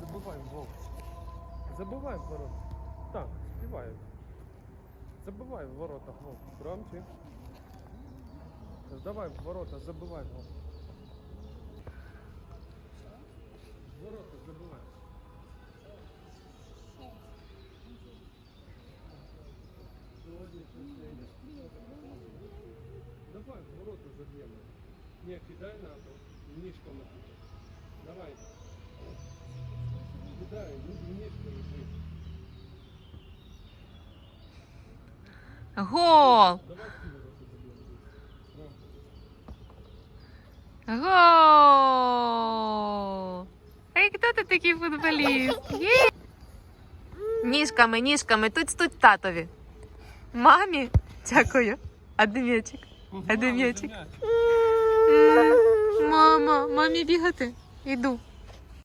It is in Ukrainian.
забивай в гол. Забивай в ворота. Так, співають. Забивай в ворота гол. Громче. Давай ворота, забивай гол. Ворота забивай. Давай ворота забьем. Не, кидай на. Нижка на. Давай. Гол! Гол! Ей, хто ти такий футболіст? Є! Ніжками, ніжками, тут тут татові. Мамі, дякую. А де м'ячик? А де м'ячик? Мама, мамі бігати? Іду.